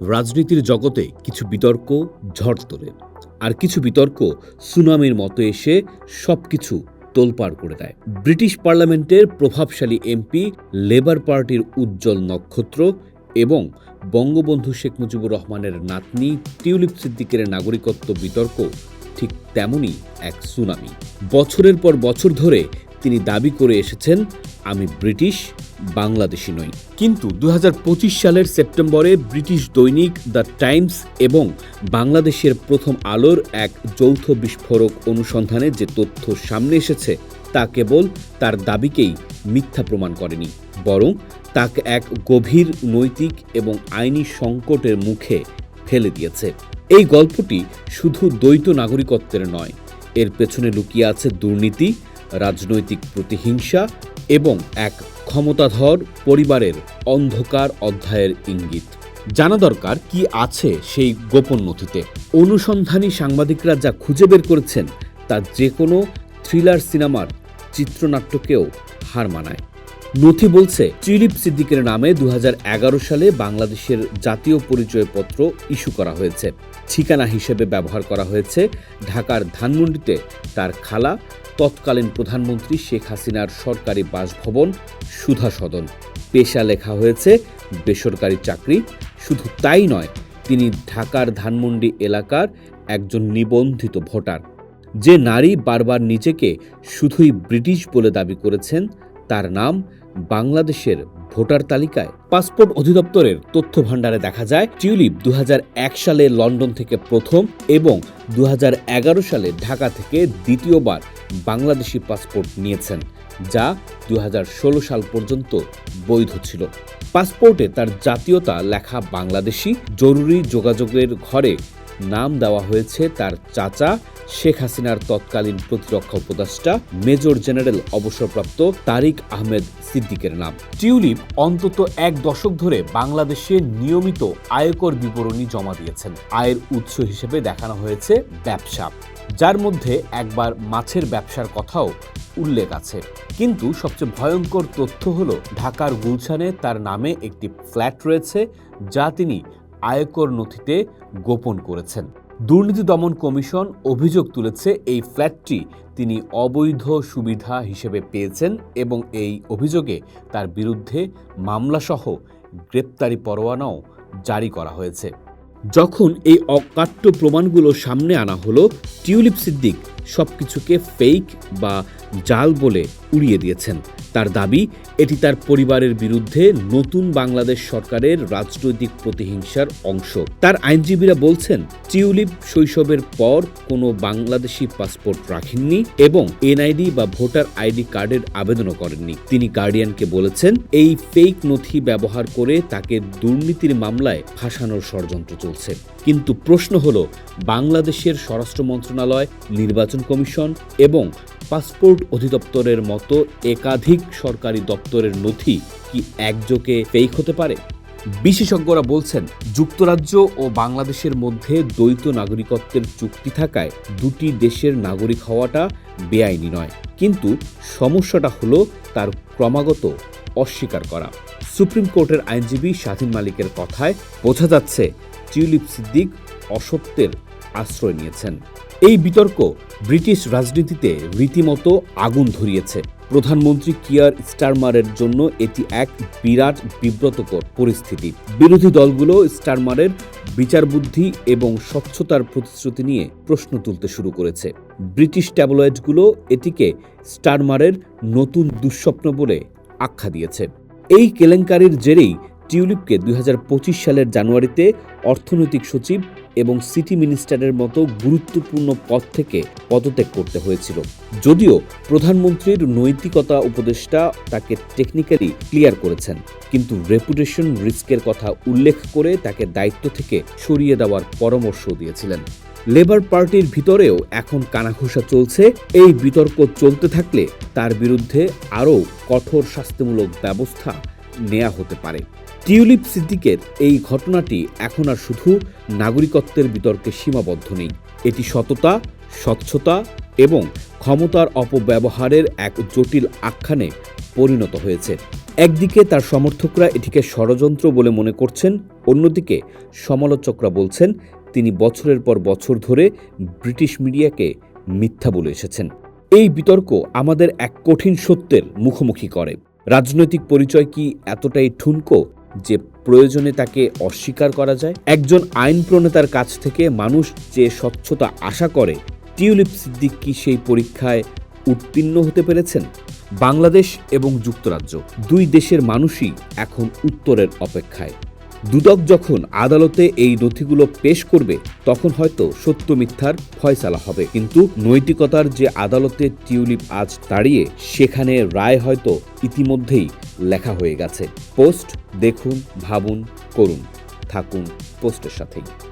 রাজনীতির জগতে কিছু বিতর্ক, ঝড় তোলে। আর কিছু বিতর্ক সুনামির মতো এসে সবকিছু তোলপাড় করে দেয়। ব্রিটিশ পার্লামেন্টের প্রভাবশালী এমপি, লেবার পার্টির উজ্জ্বল নক্ষত্র এবং বঙ্গবন্ধু শেখ মুজিবুর রহমানের নাতনি, টিউলিপ সিদ্দিকের নাগরিকত্ব বিতর্ক ঠিক তেমনই এক সুনামি। বছরের পর বছর ধরে তিনি দাবি করে এসেছেন, আমি ব্রিটিশ বাংলাদেশি নই। কিন্তু দু হাজার পঁচিশ সালের সেপ্টেম্বরে ব্রিটিশ দৈনিক দ্য টাইমস এবং বাংলাদেশের প্রথম আলোর এক যৌথ বিস্ফোরক অনুসন্ধানে যে তথ্য সামনে এসেছে, তা কেবল তার দাবিকেই মিথ্যা প্রমাণ করেনি, বরং তাকে এক গভীর নৈতিক এবং আইনি সংকটের মুখে ফেলে দিয়েছে। এই গল্পটি শুধু দ্বৈত নাগরিকত্বের নয়, এর পেছনে লুকিয়ে আছে দুর্নীতি, রাজনৈতিক প্রতিহিংসা এবং এক ক্ষমতাধর পরিবারের অন্ধকার অধ্যায়ের ইঙ্গিত। জানা দরকার কি আছে সেই গোপন নথিতে। অনুসন্ধানী সাংবাদিকরা যা খুঁজে বের করেছেন, তা যে কোনো থ্রিলার সিনেমার চিত্রনাট্যকেও হার মানায়। নথি বলছে টিউলিপ সিদ্দিকের নামে দু হাজার এগারো সালে বাংলাদেশের জাতীয় পরিচয়পত্র ইস্যু করা হয়েছে। ঠিকানা হিসেবে ব্যবহার করা হয়েছে। ঢাকার ধানমন্ডিতে তার খালা, তৎকালীন প্রধানমন্ত্রী শেখ হাসিনার সরকারি বাসভবন সুধা সদন। পেশা লেখা হয়েছে, বেসরকারি চাকরি। শুধু তাই নয়, তিনি ঢাকার ধানমন্ডি এলাকার একজন নিবন্ধিত ভোটার। যে নারী বারবার নিজেকে শুধুই ব্রিটিশ বলে দাবি করেছেন তার নাম বাংলাদেশের ভোটার তালিকায়। পাসপোর্ট অধিদপ্তরের তথ্য ভাণ্ডারে দেখা যায়, টিউলিপ দু হাজার এক সালে লন্ডন থেকে প্রথম এবং দু হাজার এগারো সালে ঢাকা থেকে দ্বিতীয়বার বাংলাদেশি পাসপোর্ট নিয়েছেন, যা দু হাজার ষোলো সাল পর্যন্ত বৈধ ছিল। পাসপোর্টে তার জাতীয়তা লেখা বাংলাদেশি, জরুরি যোগাযোগের ঘরে নাম দেওয়া হয়েছে তার চাচা শেখ হাসিনার তৎকালীন প্রতিরক্ষা উপদেষ্টা, মেজর জেনারেল অবসরপ্রাপ্ত তারিক আহমেদ সিদ্দিকের নাম। টিউলিপ অন্তত এক দশক ধরে বাংলাদেশে নিয়মিত আয়কর বিবরণী জমা দিয়েছেন। আয়ের উৎস হিসেবে দেখানো হয়েছে ব্যবসা। যার মধ্যে একবার মাছের ব্যবসার কথাও উল্লেখ আছে। কিন্তু সবচেয়ে ভয়ঙ্কর তথ্য হলো ঢাকার গুলশানে তার নামে একটি ফ্ল্যাট রয়েছে, যা তিনি আয়কর নথিতে গোপন করেছেন। দুর্নীতি দমন কমিশন অভিযোগ তুলেছে এই ফ্ল্যাটটি তিনি অবৈধ সুবিধা হিসেবে পেয়েছেন এবং এই অভিযোগে তার বিরুদ্ধে মামলাসহ গ্রেপ্তারি পরোয়ানাও জারি করা হয়েছে। যখন এই অকাট্য প্রমাণগুলো সামনে আনা হলো, টিউলিপ সিদ্দিক সবকিছুকে ফেক বা জাল বলে উড়িয়ে দিয়েছেন। তার দাবি, এটি তার পরিবারের বিরুদ্ধে নতুন বাংলাদেশ সরকারের রাজনৈতিক প্রতিহিংসার অংশ। তার আইনজীবীরা বলছেন, টিউলিপ শৈশবের পর কোনো বাংলাদেশি পাসপোর্ট রাখেননি এবং এনআইডি বা ভোটার আইডি কার্ডের আবেদনও করেননি। তিনি গার্ডিয়ানকে বলেছেন, এই ফেক নথি ব্যবহার করে তাকে দুর্নীতির মামলায় ফাঁসানোর ষড়যন্ত্র চলছে কিন্তু প্রশ্ন হলো, বাংলাদেশের স্বরাষ্ট্র মন্ত্রণালয়, নির্বাচন কমিশন এবং পাসপোর্ট অধিদপ্তরের মতো একাধিক সরকারি দপ্তরের নথি কি একযোগে ফেক হতে পারে? বিশেষজ্ঞরা বলছেন, যুক্তরাজ্য ও বাংলাদেশের মধ্যে দ্বৈত নাগরিকত্বের চুক্তি থাকায় দুটি দেশের নাগরিক হওয়াটা বেআইনি নয়। কিন্তু সমস্যাটা হলো তার ক্রমাগত অস্বীকার করা। সুপ্রিম কোর্টের আইনজীবী স্বাধীন মালিকের কথায় বোঝা যাচ্ছে টিউলিপ সিদ্দিক অসত্যের আশ্রয় নিয়েছেন। এই বিতর্ক ব্রিটিশ রাজনীতিতে রীতিমতো আগুন ধরিয়েছে। প্রধানমন্ত্রী কিয়ার স্টারমারের জন্য এটি এক বিরাট বিব্রতকর পরিস্থিতি। বিরোধী দলগুলো স্টারমারের বিচারবুদ্ধি এবং স্বচ্ছতার প্রতিশ্রুতি নিয়ে প্রশ্ন তুলতে শুরু করেছে। ব্রিটিশ ট্যাবলয়েডগুলো এটিকে স্টারমারের নতুন দুঃস্বপ্ন বলে আখ্যা দিয়েছে। এই কেলেঙ্কারির জেরেই টিউলিপকে দুই হাজার পঁচিশ সালের জানুয়ারিতে অর্থনৈতিক সচিব এবং সিটি মিনিস্টারের মতো গুরুত্বপূর্ণ পদ থেকে পদত্যাগ করতে হয়েছিল। যদিও প্রধানমন্ত্রীর নৈতিকতা উপদেষ্টা তাকে টেকনিক্যালি ক্লিয়ার করেছেন, কিন্তু রেপুটেশন রিস্কের কথা উল্লেখ করে তাকে দায়িত্ব থেকে সরিয়ে দেওয়ার পরামর্শ দিয়েছিলেন। লেবার পার্টির ভিতরেও এখন কানাঘুষা চলছে। এই বিতর্ক চলতে থাকলে তার বিরুদ্ধে আরও কঠোর শাস্তিমূলক ব্যবস্থা নেওয়া হতে পারে। টিউলিপ সিদ্দিকের এই ঘটনাটি এখন আর শুধু নাগরিকত্বের বিতর্কে সীমাবদ্ধ নেই। এটি সততা, স্বচ্ছতা এবং ক্ষমতার অপব্যবহারের এক জটিল আখ্যানে পরিণত হয়েছে। একদিকে তার সমর্থকরা এটিকে ষড়যন্ত্র বলে মনে করছেন, অন্যদিকে সমালোচকরা বলছেন, তিনি বছরের পর বছর ধরে ব্রিটিশ মিডিয়াকে মিথ্যা বলে এসেছেন। এই বিতর্ক আমাদের এক কঠিন সত্যের মুখোমুখি করে। রাজনৈতিক পরিচয় কি এতটাই ঠুনকো যে প্রয়োজনে তাকে অস্বীকার করা যায়। একজন আইন প্রণেতার কাছ থেকে মানুষ যে স্বচ্ছতা আশা করে, টিউলিপ সিদ্দিক কি সেই পরীক্ষায় উত্তীর্ণ হতে পেরেছেন। বাংলাদেশ এবং যুক্তরাজ্য, দুই দেশের মানুষই এখন উত্তরের অপেক্ষায়। দুদক যখন আদালতে এই নথিগুলো পেশ করবে, তখন হয়তো সত্য মিথ্যার ফয়সালা হবে। কিন্তু নৈতিকতার যে আদালতে টিউলিপ আজ দাঁড়িয়ে, সেখানে রায় হয়তো ইতিমধ্যেই লেখা হয়ে গেছে। পোস্ট দেখুন ভাবুন করুন। থাকুন পোস্টের সাথেই।